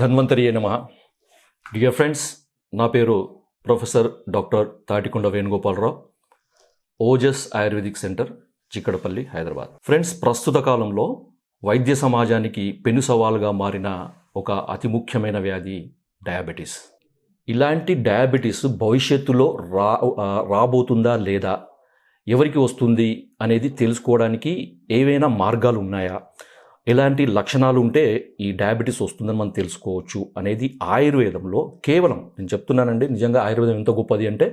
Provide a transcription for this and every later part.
ధన్వంతరి నమ. Dear friends నా పేరు professor doctor Tatikonda Venugopalarao Ojas ayurvedic centre Chikkadpally Hyderabad. Friends ప్రస్తుత కాలంలో వైద్య సమాజానికి పెను సవాలుగా మారిన ఒక అతి ముఖ్యమైన వ్యాధి డయాబెటీస్. ఇలాంటి డయాబెటీస్ భవిష్యత్తులో రా రాబోతుందా లేదా ఎవరికి వస్తుంది అనేది తెలుసుకోవడానికి ఏవైనా మార్గాలు ఉన్నాయా? ఇలాంటి లక్షణాలు ఉంటే ఈ డయాబెటీస్ వస్తుందని మనం తెలుసుకోవచ్చు అనేది ఆయుర్వేదంలో కేవలం నేను చెప్తున్నానండి నిజంగా ఆయుర్వేదం ఎంత గొప్పది అంటే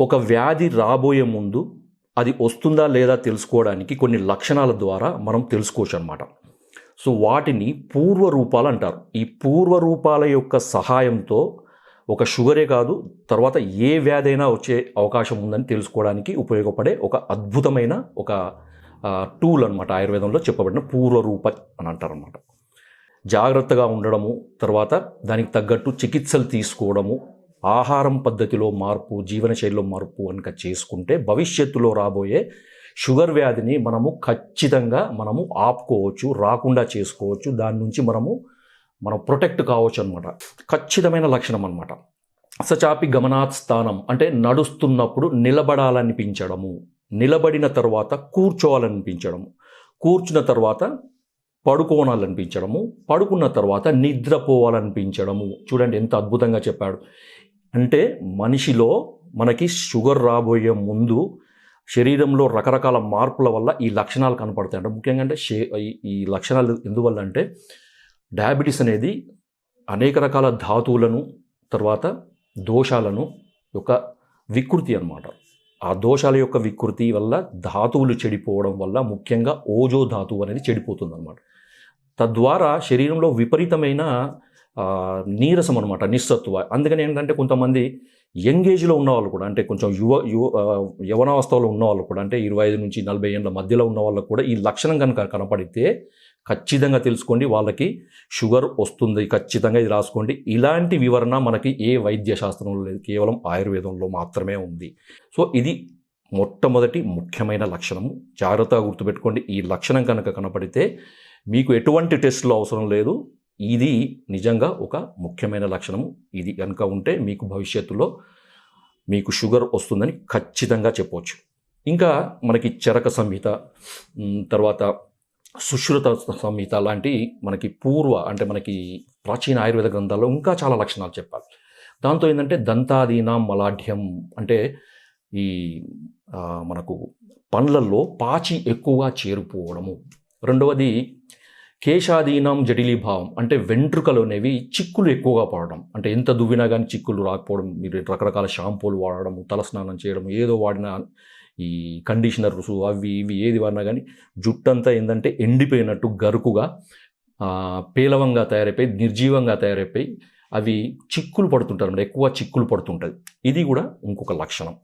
ఒక వ్యాధి రాబోయే ముందు అది వస్తుందా లేదా తెలుసుకోవడానికి కొన్ని లక్షణాల ద్వారా మనం తెలుసుకోవచ్చు అనమాట సో వాటిని పూర్వ రూపాలు అంటారు. ఈ పూర్వ రూపాల యొక్క సహాయంతో ఒక షుగరే కాదు తర్వాత ఏ వ్యాధి అయినా వచ్చే అవకాశం ఉందని తెలుసుకోవడానికి ఉపయోగపడే ఒక అద్భుతమైన ఒక టూల్ అనమాట ఆయుర్వేదంలో చెప్పబడిన పూర్వ రూప అని అంటారనమాట జాగ్రత్తగా ఉండడము తర్వాత దానికి తగ్గట్టు చికిత్సలు తీసుకోవడము ఆహారం పద్ధతిలో మార్పు జీవనశైలిలో మార్పు కనుక చేసుకుంటే భవిష్యత్తులో రాబోయే షుగర్ వ్యాధిని మనము ఖచ్చితంగా మనము ఆపుకోవచ్చు రాకుండా చేసుకోవచ్చు. దాని నుంచి మనము మనం ప్రొటెక్ట్ కావచ్చు అనమాట ఖచ్చితమైన లక్షణం అనమాట సచాపి గమనాత్ స్థానం అంటే నడుస్తున్నప్పుడు నిలబడాలనిపించడము. నిలబడిన తర్వాత కూర్చోవాలనిపించడము. కూర్చున్న తర్వాత పడుకోవాలనిపించడము. పడుకున్న తర్వాత నిద్రపోవాలనిపించడము. చూడండి ఎంత అద్భుతంగా చెప్పాడు. అంటే మనిషిలో మనకి షుగర్ రాబోయే ముందు శరీరంలో రకరకాల మార్పుల వల్ల ఈ లక్షణాలు కనపడతాయి. అంటే ముఖ్యంగా అంటే షే ఈ- లక్షణాలు ఎందువల్ల అంటే డయాబెటీస్ అనేది అనేక రకాల ధాతువులను తర్వాత దోషాలను యొక్క వికృతి అన్నమాట. ఆ దోషాల యొక్క వికృతి వల్ల ధాతువులు చెడిపోవడం వల్ల ముఖ్యంగా ఓజో ధాతువు అనేది చెడిపోతుంది అనమాట తద్వారా శరీరంలో విపరీతమైన నీరసం అనమాట నిస్సత్వ అందుకని ఏంటంటే కొంతమంది యంగ్ ఏజ్లో ఉన్న వాళ్ళు కూడా అంటే కొంచెం యువ యువ యవనావస్థలో ఉన్న వాళ్ళు కూడా అంటే ఇరవై ఐదు నుంచి నలభై ఏళ్ళ మధ్యలో ఉన్న వాళ్ళకు కూడా ఈ లక్షణం కనుక కనపడితే ఖచ్చితంగా తెలుసుకోండి వాళ్ళకి షుగర్ వస్తుంది ఖచ్చితంగా ఇది రాసుకోండి. ఇలాంటి వివరణ మనకి ఏ వైద్య శాస్త్రంలో లేదు కేవలం ఆయుర్వేదంలో మాత్రమే ఉంది. సో ఇది మొట్టమొదటి ముఖ్యమైన లక్షణము జాగ్రత్తగా గుర్తుపెట్టుకోండి ఈ లక్షణం కనుక కనపడితే మీకు ఎటువంటి టెస్టులు అవసరం లేదు. ఇది నిజంగా ఒక ముఖ్యమైన లక్షణము ఇది కనుక ఉంటే మీకు భవిష్యత్తులో మీకు షుగర్ వస్తుందని ఖచ్చితంగా చెప్పవచ్చు ఇంకా మనకి చరక సంహిత తర్వాత సుశ్రుత సంహిత లాంటి మనకి పూర్వ అంటే మనకి ప్రాచీన ఆయుర్వేద గ్రంథాల్లో ఇంకా చాలా లక్షణాలు చెప్పాలి. దాంతో ఏంటంటే దంతాదీనం మలాఢ్యం అంటే ఈ మనకు పండ్లల్లో పాచి ఎక్కువగా చేరిపోవడము. రెండవది కేశాదీనం జటిలీభావం అంటే వెంట్రుకలు అనేవి చిక్కులు ఎక్కువగా పడడం. అంటే ఎంత దువ్వినా కానీ చిక్కులు రాకపోవడం మీరు రకరకాల షాంపూలు వాడడము తలస్నానం చేయడం ఏదో వాడినా ఈ కండిషనర్స్ అవి ఇవి ఏది వాడినా కానీ జుట్టంతా ఏంటంటే ఎండిపోయినట్టు గరుకుగా పేలవంగా తయారైపోయి నిర్జీవంగా తయారైపోయి అవి చిక్కులు పడుతుంటారు ఎక్కువ చిక్కులు పడుతుంటుంది ఇది కూడా ఇంకొక లక్షణం.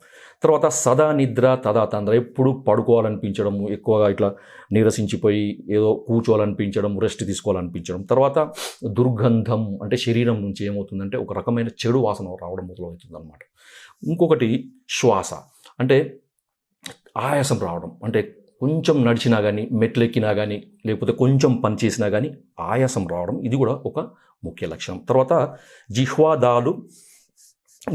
తర్వాత సదా నిద్ర తదా తంద్ర. ఎప్పుడు పడుకోవాలనిపించడము ఎక్కువగా ఇట్లా నీరసించిపోయి ఏదో కూర్చోవాలనిపించడం రెస్ట్ తీసుకోవాలనిపించడం. తర్వాత దుర్గంధం అంటే శరీరం నుంచి ఏమవుతుందంటే ఒక రకమైన చెడు వాసన రావడం మొదలవుతుంది అనమాట ఇంకొకటి శ్వాస. అంటే ఆయాసం రావడం. అంటే కొంచెం నడిచినా కానీ మెట్లెక్కినా కానీ లేకపోతే కొంచెం పని చేసినా కానీ ఆయాసం రావడం. ఇది కూడా ఒక ముఖ్య లక్షణం. తర్వాత జిహ్వాదాలు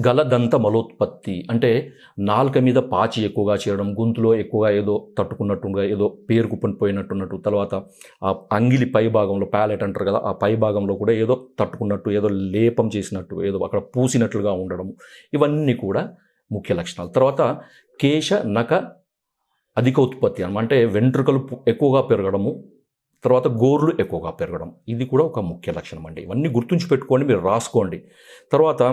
గలదంత మలోత్పత్తి. అంటే నాలుక మీద పాచి ఎక్కువగా చేయడం గొంతులో ఎక్కువగా ఏదో తట్టుకున్నట్టుగా ఏదో పేరుకుని పోయినట్టున్నట్టు తర్వాత ఆ అంగిలి పై భాగంలో ప్యాలెట్ అంటారు కదా ఆ పై భాగంలో కూడా ఏదో తట్టుకున్నట్టు ఏదో లేపం చేసినట్టు ఏదో అక్కడ పూసినట్లుగా ఉండడం. ఇవన్నీ కూడా ముఖ్య లక్షణాలు. తర్వాత కేశ నక అధిక ఉత్పత్తి అన్నమాట అంటే వెంట్రుకలు ఎక్కువగా పెరగడము తర్వాత గోర్లు ఎక్కువగా పెరగడం. ఇది కూడా ఒక ముఖ్య లక్షణం అండి. ఇవన్నీ గుర్తుంచి పెట్టుకోండి మీరు రాసుకోండి. తర్వాత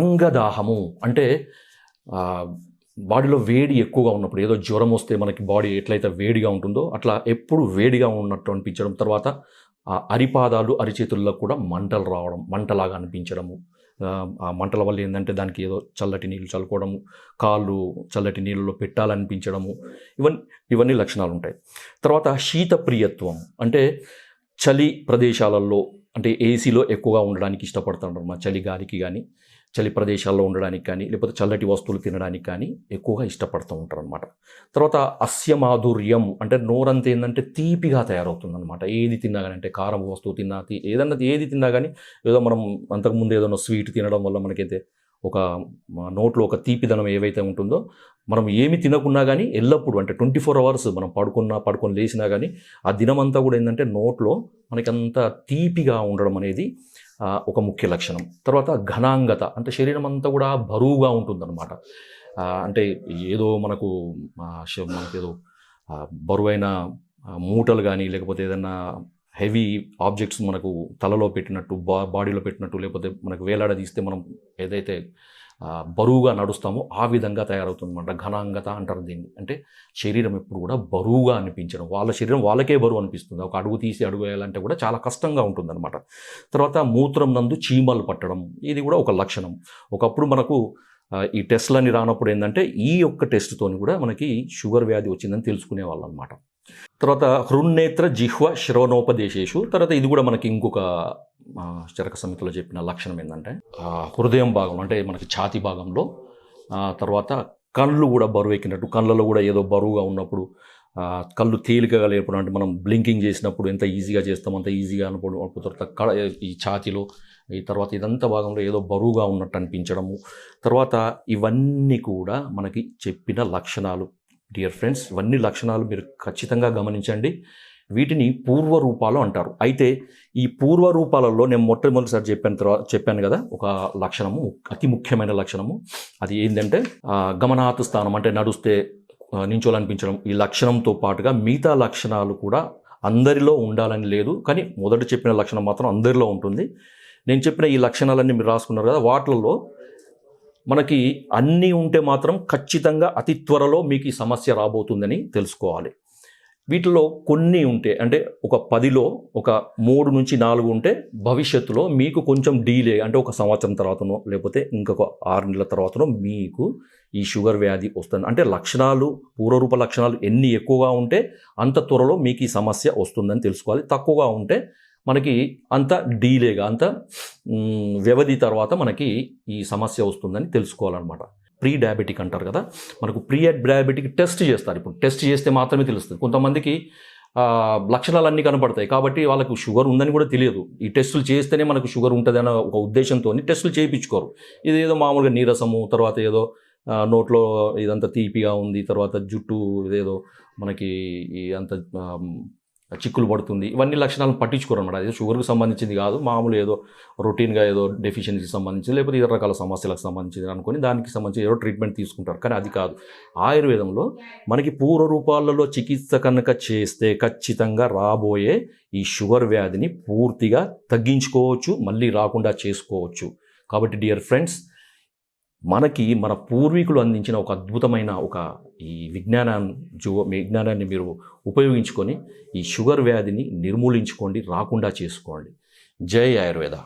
అంగదాహము అంటే బాడీలో వేడి ఎక్కువగా ఉన్నప్పుడు ఏదో జ్వరం వస్తే మనకి బాడీ ఎట్లయితే వేడిగా ఉంటుందో అట్లా ఎప్పుడు వేడిగా ఉన్నట్టు అనిపించడం. తర్వాత ఆ అరిపాదాలు అరిచేతుల్లో కూడా మంటలు రావడం మంటలాగా అనిపించడము. ఆ, మంటల వల్ల ఏంటంటే దానికి ఏదో చల్లటి నీళ్ళు చల్లుకోవడము కాళ్ళు చల్లటి నీళ్ళలో పెట్టాలనిపించడము ఇవన్నీ ఇవన్నీ లక్షణాలు ఉంటాయి తర్వాత శీత ప్రియత్వం అంటే చలి ప్రదేశాలలో అంటే ఏసీలో ఎక్కువగా ఉండడానికి ఇష్టపడుతుంటారు మా చలి గాలికి కానీ చలి ప్రదేశాల్లో ఉండడానికి కానీ లేకపోతే చల్లటి వస్తువులు తినడానికి కానీ ఎక్కువగా ఇష్టపడుతూ ఉంటారు అనమాట తర్వాత అస్యమాధుర్యం అంటే నోరంతా ఏంటంటే తీపిగా తయారవుతుంది అనమాట ఏది తిన్నా కానీ అంటే కారం వస్తువు తిన్నా ఏదన్నా ఏది తిన్నా కానీ ఏదో మనం అంతకుముందు ఏదైనా స్వీట్ తినడం వల్ల మనకైతే ఒక నోట్లో ఒక తీపిదనం ఏవైతే ఉంటుందో మనం ఏమి తినకున్నా కానీ ఎల్లప్పుడూ అంటే ట్వంటీ ఫోర్ అవర్స్ మనం పడుకున్నా పడుకొని లేచినా కానీ ఆ దినమంతా కూడా ఏంటంటే నోట్లో మనకంత తీపిగా ఉండడం అనేది ఒక ముఖ్య లక్షణం. తర్వాత ఘనాంగత అంటే శరీరం అంతా కూడా బరువుగా ఉంటుందన్నమాట. అంటే ఏదో మనకు మనకేదో బరువైన మూటలు కానీ లేకపోతే ఏదైనా హెవీ ఆబ్జెక్ట్స్ మనకు తలలో పెట్టినట్టు బా బాడీలో పెట్టినట్టు లేకపోతే మనకు వేలాడదీస్తే మనం ఏదైతే బరువుగా నడుస్తామో ఆ విధంగా తయారవుతుందన్నమాట. ఘనాంగత అంటారు దీన్ని. అంటే శరీరం ఎప్పుడు కూడా బరువుగా అనిపించడం. వాళ్ళ శరీరం వాళ్ళకే బరువు అనిపిస్తుంది. ఒక అడుగు తీసి అడుగు వేయాలంటే కూడా చాలా కష్టంగా ఉంటుందన్నమాట. తర్వాత మూత్రం నందు చీమలు పట్టడం ఇది కూడా ఒక లక్షణం. ఒకప్పుడు మనకు ఈ టెస్ట్లని రానప్పుడు ఏంటంటే ఈ యొక్క టెస్ట్తోని కూడా మనకి షుగర్ వ్యాధి వచ్చిందని తెలుసుకునే వాళ్ళు అనమాట తర్వాత హృన్నేత్ర జిహ్వ శ్రవణోపదేశేషు తర్వాత ఇది కూడా మనకి ఇంకొక చరక సమితిలో చెప్పిన లక్షణం ఏంటంటే హృదయం భాగం అంటే మనకి ఛాతి భాగంలో తర్వాత కళ్ళు కూడా బరువు ఎక్కినట్టు కళ్ళలో కూడా ఏదో బరువుగా ఉన్నప్పుడు కళ్ళు తేలికగా లేనప్పుడు అంటే మనం బ్లింకింగ్ చేసినప్పుడు ఎంత ఈజీగా చేస్తాం అంత ఈజీగా అనుకోవడం తర్వాత కళ ఈ ఛాతీలో ఈ తర్వాత ఇదంతా భాగంలో ఏదో బరువుగా ఉన్నట్టు అనిపించడము. తర్వాత ఇవన్నీ కూడా మనకి చెప్పిన లక్షణాలు. డియర్ ఫ్రెండ్స్ ఇవన్నీ లక్షణాలు మీరు ఖచ్చితంగా గమనించండి. వీటిని పూర్వ రూపాలు అంటారు. అయితే ఈ పూర్వ రూపాలలో నేను మొట్టమొదటిసారి చెప్పిన తర్వాత చెప్పాను కదా ఒక లక్షణము అతి ముఖ్యమైన లక్షణము. అది ఏంటంటే ఆ, స్థానం అంటే నడుస్తే నించోలనిపించడం ఈ లక్షణంతో పాటుగా మిగతా లక్షణాలు కూడా అందరిలో ఉండాలని లేదు. కానీ మొదట చెప్పిన లక్షణం మాత్రం అందరిలో ఉంటుంది. నేను చెప్పిన ఈ లక్షణాలన్నీ మీరు రాసుకున్నారు కదా వాటిల్లో మనకి అన్నీ ఉంటే మాత్రం ఖచ్చితంగా అతి త్వరలో మీకు ఈ సమస్య రాబోతుందని తెలుసుకోవాలి. వీటిలో కొన్ని ఉంటే అంటే ఒక పదిలో ఒక మూడు నుంచి నాలుగు ఉంటే భవిష్యత్తులో మీకు కొంచెం డీలే అంటే ఒక సంవత్సరం తర్వాతనో లేకపోతే ఇంకొక ఆరు నెలల తర్వాతనో మీకు ఈ షుగర్ వ్యాధి వస్తుంది. అంటే లక్షణాలు పూర్వరూప లక్షణాలు ఎన్ని ఎక్కువగా ఉంటే అంత త్వరలో మీకు ఈ సమస్య వస్తుందని తెలుసుకోవాలి. తక్కువగా ఉంటే మనకి అంత డీలేగా అంత వ్యవధి తర్వాత మనకి ఈ సమస్య వస్తుందని తెలుసుకోవాలన్నమాట. ప్రీ డయాబెటిక్ అంటారు కదా. మనకు ప్రీ డయాబెటిక్ టెస్ట్ చేస్తారు. ఇప్పుడు టెస్ట్ చేస్తే మాత్రమే తెలుస్తుంది. కొంతమందికి లక్షణాలన్నీ లక్షణాలు అన్నీ కనపడతాయి. కాబట్టి వాళ్ళకు షుగర్ ఉందని కూడా తెలియదు. ఈ టెస్టులు చేస్తేనే మనకు షుగర్ ఉంటుంది ఒక ఉద్దేశంతో టెస్టులు చేయించుకోరు. ఇది ఏదో మామూలుగా నీరసము తర్వాత ఏదో నోట్లో ఇదంతా తీపిగా ఉంది తర్వాత జుట్టు ఇదేదో మనకి ఈ అంత చిక్కులు పడుతుంది. ఇవన్నీ లక్షణాలను పట్టించుకోరు అనమాట అది షుగర్కి సంబంధించింది కాదు మామూలు ఏదో రొటీన్గా ఏదో డెఫిషియన్సీకి సంబంధించి లేకపోతే ఇతర రకాల సమస్యలకు సంబంధించింది అనుకుని దానికి సంబంధించి ఏదో ట్రీట్మెంట్ తీసుకుంటారు. కానీ అది కాదు. ఆయుర్వేదంలో మనకి పూర్వ రూపాలలో చికిత్స కనుక చేస్తే ఖచ్చితంగా రాబోయే ఈ షుగర్ వ్యాధిని పూర్తిగా తగ్గించుకోవచ్చు మళ్ళీ రాకుండా చేసుకోవచ్చు. కాబట్టి డియర్ ఫ్రెండ్స్ మనకి మన పూర్వీకులు అందించిన ఒక అద్భుతమైన ఒక ఈ విజ్ఞానాన్ని జో విజ్ఞానాన్ని మీరు ఉపయోగించుకొని ఈ షుగర్ వ్యాధిని నిర్మూలించుకోండి రాకుండా చేసుకోండి. జై ఆయుర్వేద.